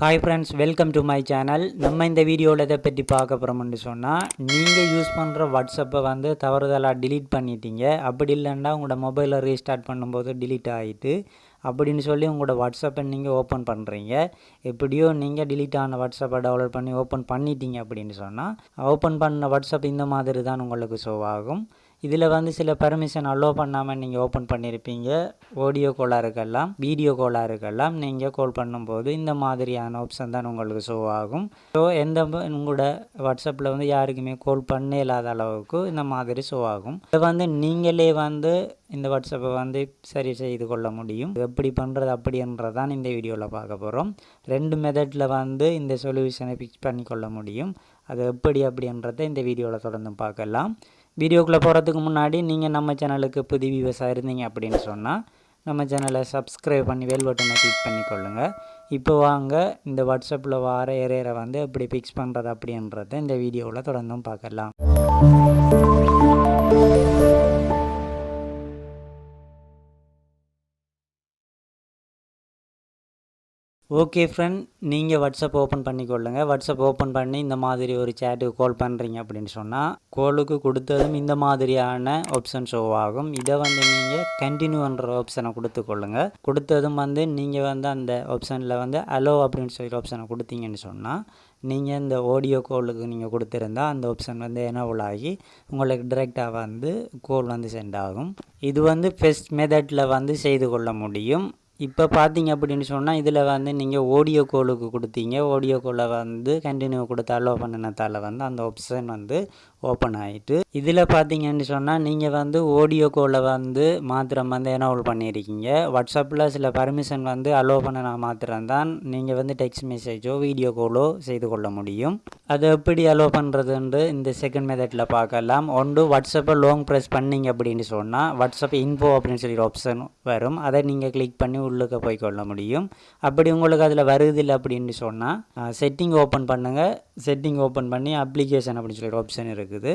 Hi friends welcome to my channel நம்ம இந்த வீடியோவில் இதை பற்றி பார்க்க போகிறோம்னு சொன்னால் நீங்கள் யூஸ் பண்ணுற வாட்ஸ்அப்பை வந்து தவறுதலாக டிலீட் பண்ணிட்டீங்க. அப்படி இல்லைன்னா உங்களோட மொபைலை ரீஸ்டார்ட் பண்ணும்போது டிலீட் ஆகிட்டு அப்படின்னு சொல்லி உங்களோட வாட்ஸ்அப்பை நீங்கள் ஓப்பன் பண்ணுறீங்க எப்படியோ நீங்கள் டிலீட் ஆன வாட்ஸ்அப்பை டவுன்லோட் பண்ணி ஓப்பன் பண்ணிட்டீங்க அப்படின்னு சொன்னால் ஓப்பன் பண்ண வாட்ஸ்அப் இந்த மாதிரி தான் உங்களுக்கு ஷோ ஆகும். இதில் வந்து சில பர்மிஷன் அலோவ் பண்ணாமல் நீங்கள் ஓப்பன் பண்ணியிருப்பீங்க. ஆடியோ கோளாறுக்கெல்லாம் வீடியோ கோளாறுக்கெல்லாம் நீங்கள் கால் பண்ணும்போது இந்த மாதிரியான ஆப்ஷன் தான் உங்களுக்கு ஷோ ஆகும். ஸோ எந்த உங்களோட வாட்ஸ்அப்பில் வந்து யாருக்குமே கால் பண்ண இல்லாத அளவுக்கு இந்த மாதிரி ஷோ ஆகும். இதை வந்து நீங்களே வந்து இந்த வாட்ஸ்அப்பை வந்து சரி செய்து கொள்ள முடியும். எப்படி பண்ணுறது அப்படின்றதான் இந்த வீடியோவில் பார்க்க போகிறோம் ரெண்டு மெத்தடில் வந்து இந்த சொல்யூஷனை ஃபிக்ஸ் பண்ணி கொள்ள முடியும். அது எப்படி அப்படின்றத இந்த வீடியோவில் தொடர்ந்து பார்க்கலாம். வீடியோக்குள்ளே போகிறதுக்கு முன்னாடி நீங்கள் நம்ம சேனலுக்கு புது விவசாயம் இருந்தீங்க அப்படின்னு சொன்னால் நம்ம சேனலை சப்ஸ்கிரைப் பண்ணி வேல் பட்டனை கிளிக் பண்ணிக்கொள்ளுங்க. இப்போ வாங்க இந்த வாட்ஸ்அப்பில் வார ஏரியரை வந்து எப்படி ஃபிக்ஸ் பண்ணுறது அப்படின்றத இந்த வீடியோவில் தொடர்ந்தும் பார்க்கலாம். ஓகே ஃப்ரெண்ட் நீங்கள் வாட்ஸ்அப் ஓப்பன் பண்ணிக்கொள்ளுங்க. வாட்ஸ்அப் ஓப்பன் பண்ணி இந்த மாதிரி ஒரு சேட்டுக்கு கால் பண்ணுறீங்க அப்படின்னு சொன்னால் கோலுக்கு கொடுத்ததும் இந்த மாதிரியான ஆப்ஷன் ஷோ ஆகும். இதை வந்து நீங்கள் கண்டினியூன்ற ஆப்ஷனை கொடுத்துக்கொள்ளுங்க கொடுத்ததும் வந்து நீங்கள் வந்து அந்த ஆப்ஷனில் வந்து அலோ அப்படின்னு சொல்லி ஆப்ஷனை கொடுத்தீங்கன்னு சொன்னால் நீங்கள் இந்த ஆடியோ கோலுக்கு நீங்கள் கொடுத்துருந்தா அந்த ஆப்ஷன் வந்து எனபிள் ஆகி உங்களுக்கு டிரெக்டாக வந்து கோல் வந்து சென்ட் ஆகும். இது வந்து ஃபெஸ்ட் மெத்தடில் வந்து செய்து கொள்ள முடியும். இப்போ பார்த்தீங்க அப்படின்னு சொன்னால் இதில் வந்து நீங்கள் ஆடியோ கோலுக்கு கொடுத்தீங்க. ஆடியோ கோலை வந்து கண்டினியூ கொடுத்து அலோ பண்ணினதால் வந்து அந்த ஆப்ஷன் வந்து ஓப்பன் ஆகிட்டு இதில் பார்த்தீங்கன்னு சொன்னால் நீங்கள் வந்து ஆடியோ கோலை வந்து மாத்திரம் வந்து எனோல் பண்ணியிருக்கீங்க வாட்ஸ்அப்பில் சில பர்மிஷன் வந்து அலோ பண்ணினா மாத்திரம்தான் நீங்கள் வந்து டெக்ஸ்ட் மெசேஜோ வீடியோ காலோ செய்து கொள்ள முடியும். அது எப்படி அலோவ் பண்ணுறதுன்று இந்த செகண்ட் மெத்தடில் பார்க்கலாம். ஒன்று வாட்ஸ்அப்பை லாங் ப்ரெஸ் பண்ணீங்க அப்படின்னு சொன்னால் வாட்ஸ்அப் இன்ஃபோ அப்படின்னு சொல்லி ஆப்ஷன் வரும். அதை நீங்கள் கிளிக் பண்ணி உள்ளுக்க போய் கொள்ள முடியும். அப்படி உங்களுக்கு அதில் வருதில்லை அப்படின்னு சொன்னால் செட்டிங் ஓப்பன் பண்ணுங்கள் செட்டிங் ஓப்பன் பண்ணி அப்ளிகேஷன் அப்படின்னு சொல்லி ஆப்ஷன் இருக்குது.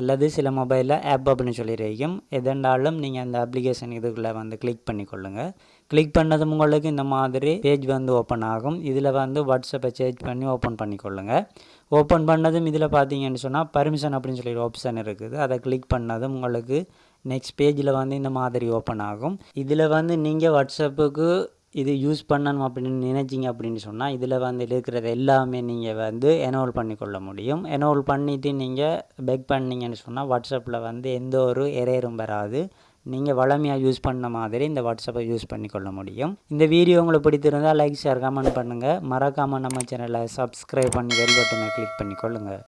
அல்லது சில மொபைலில் ஆப் அப்படின்னு சொல்லி இருக்கும் எதெண்டாலும் நீங்கள் அந்த அப்ளிகேஷன் இதுக்குள்ளே வந்து கிளிக் கொள்ளுங்கள் கிளிக் பண்ணதும் உங்களுக்கு இந்த மாதிரி பேஜ் வந்து ஓப்பன் ஆகும். இதில் வந்து வாட்ஸ்அப்பை சேஞ்ச் பண்ணி ஓப்பன் பண்ணிக்கொள்ளுங்கள் ஓப்பன் பண்ணதும் இதில் பார்த்தீங்கன்னு சொன்னால் பர்மிஷன் அப்படின்னு சொல்லி ஒரு ஆப்ஷன் இருக்குது. அதை கிளிக் பண்ணதும் உங்களுக்கு நெக்ஸ்ட் பேஜில் வந்து இந்த மாதிரி ஓப்பன் ஆகும். இதில் வந்து நீங்கள் வாட்ஸ்அப்புக்கு இது யூஸ் பண்ணணும் அப்படின்னு நினைச்சிங்க அப்படின்னு சொன்னால் இதில் வந்து இருக்கிறது எல்லாமே நீங்கள் வந்து எனோல் பண்ணிக்கொள்ள முடியும். எனோல் பண்ணிவிட்டு நீங்கள் பெக் பண்ணீங்கன்னு சொன்னால் வாட்ஸ்அப்பில் வந்து எந்த ஒரு எரேரும் வராது. நீங்கள் வளமையாக யூஸ் பண்ண மாதிரி இந்த வாட்ஸ்அப்பை யூஸ் பண்ணிக்கொள்ள முடியும். இந்த வீடியோ உங்களுக்கு பிடித்திருந்தால் லைக் ஷேர் கமெண்ட் பண்ணுங்கள் மறக்காமல் நம்ம சேனலை சப்ஸ்கிரைப் பண்ணி பெல் பட்டனை கிளிக் பண்ணிக்கொள்ளுங்கள்